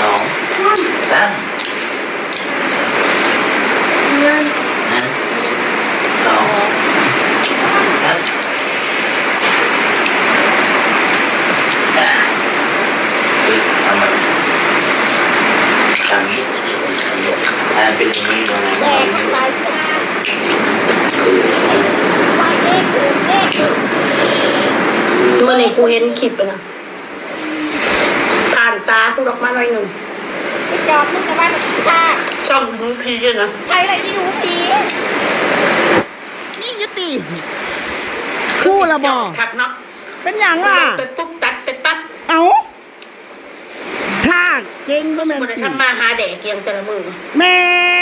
ร้องซ้ำหนึ่งสองสามตาปึ๊บทำมันทำนี้ทำเป็นอย่างนี้ลงมาเมื่อไหร่กูเห็นคลิปนะ ตูดอกมาหน่อยหนึ่งไปจอบมึงกับบ้านอีกค่ะช่องมึงพีด้วยนะใครละอีหนูผีนี่ยุติคู่ละบ่คักเนาะเป็นหยังล่ะไปปุ๊บตัดไปปั๊บเอาถ้าเก่งก็แมนทำมาหาแดกเกียงแต่ละมือแม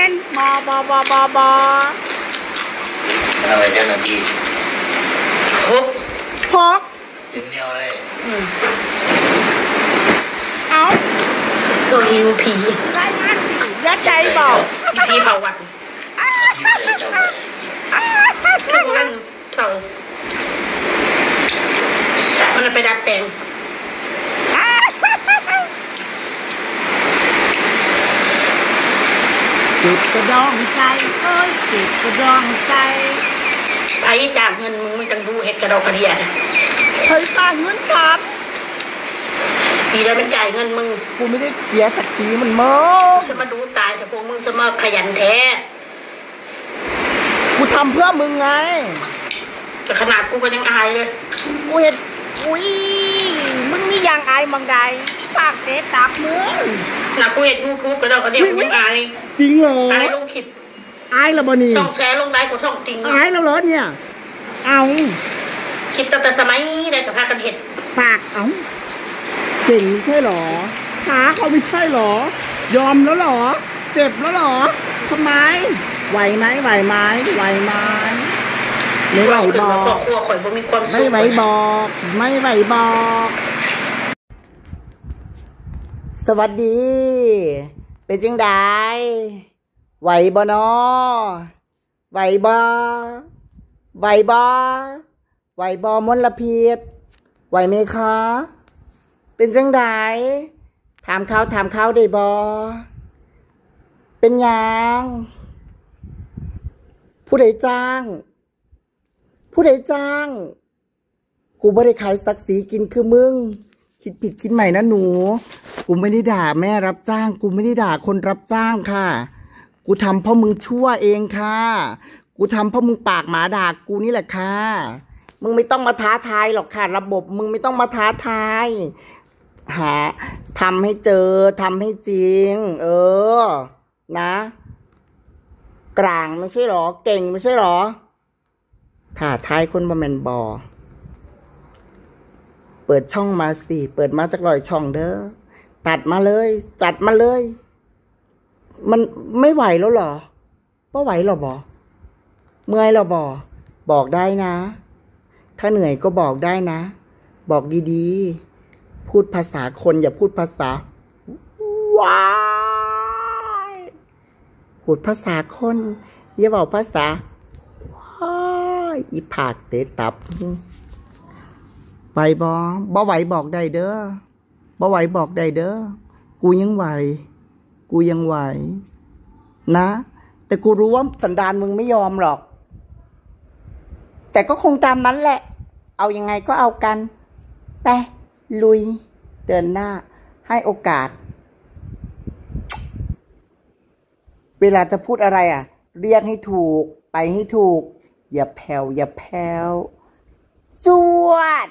นบอบอบอบอบออาไปเจ้าหน้าที่ฮกพกถึงแนวเลยอืมเอา โซลิวผีรายงานยัดใจบอกอีผีเผาวันยืดเลยเจ้าเลยทุกวันเผามันเลยไปดัดแปลงจิตกระดองใจเอ้ยจิตกระดองใจไอ้จ้างเงินมึงไม่จังดูเห็ดกระดอกกระเดียนะเฮ้ยสร้างเงินฉัน ปีได้เป็นจ่ายเงินมึงกูไม่ได้เสียศักดิ์ศรีมันมั้งจะมาดูตายแต่พวกมึงจะมาขยันแท้กูทำเพื่อมึงไง แต่ขนาดกูก็ยังอายเลย กูเห็นอุ้ยมึงมีย่างอายบางใดปากเตะตักมึงหนักกูเห็นยูทูบกระดอกกระเดียกูยังอายจริงเหรออายลงคลิปอายแล้วบ่นี่ช่องแชร์ลงไลค์กับช่องติงอายแล้วเหรอเนี่ย เอาคลิปตั้งแต่สมัยได้กับพากันเห็ดปากเอา เก่งไม่ใช่หรอขาเขาไม่ใช่หรอ ยอมแล้วหรอ เจ็บแล้วหรอทำไม ไหวไหมไหวไหมไหวไหมไม่ไหวบอกไม่ไหวบอก ไม่ไหวบอก สวัสดี เป็นจังไดไหวบ่นอไหวบ่ไหวบ่ไหวบ่มลพิษไหวไหมคะ เป็นจังไดถามเขาถามเขาได้บ่เป็นยัง ผู้ใดจ้าง ผู้ใดจ้าง กูไม่ได้ขายศักดิ์ศรีกินคือมึง คิดผิดคิดใหม่นะหนู กูไม่ได้ด่าแม่รับจ้าง กูไม่ได้ด่าคนรับจ้างค่ะ กูทำเพราะมึงชั่วเองค่ะ กูทำเพราะมึงปากหมาด่ากูนี่แหละค่ะ มึงไม่ต้องมาท้าทายหรอกค่ะ ระบบ มึงไม่ต้องมาท้าทาย หาทำให้เจอทำให้จริง เออ นะ กลางไม่ใช่หรอ เก่งไม่ใช่หรอถ่าทายคนบะแมนบอเปิดช่องมาสิเปิดมาจากลอยช่องเด้อตัดมาเลย จัดมาเลย มันไม่ไหวแล้วหรอว่าไหวหรอบอเมื่อยหรอบอบอกได้นะ ถ้าเหนื่อยก็บอกได้นะ บอกดีๆ พูดภาษาคนอย่าพูดภาษาว้ายพูดภาษาคน อย่าบอกภาษาว้ายอีผากเตะตับไหวบอบ่ไหวบอกได้เด้อบ่ไหวบอกได้เด้อกูยังไหว กูยังไหว นะ แต่กูรู้ว่าสันดานมึงไม่ยอมหรอก แต่ก็คงตามนั้นแหละ เอายังไงก็เอากัน ไป ลุย เดินหน้า ให้โอกาส เวลาจะพูดอะไรอะ เรียกให้ถูก ไปให้ถูก อย่าแผ่วอย่าแผ่วจวด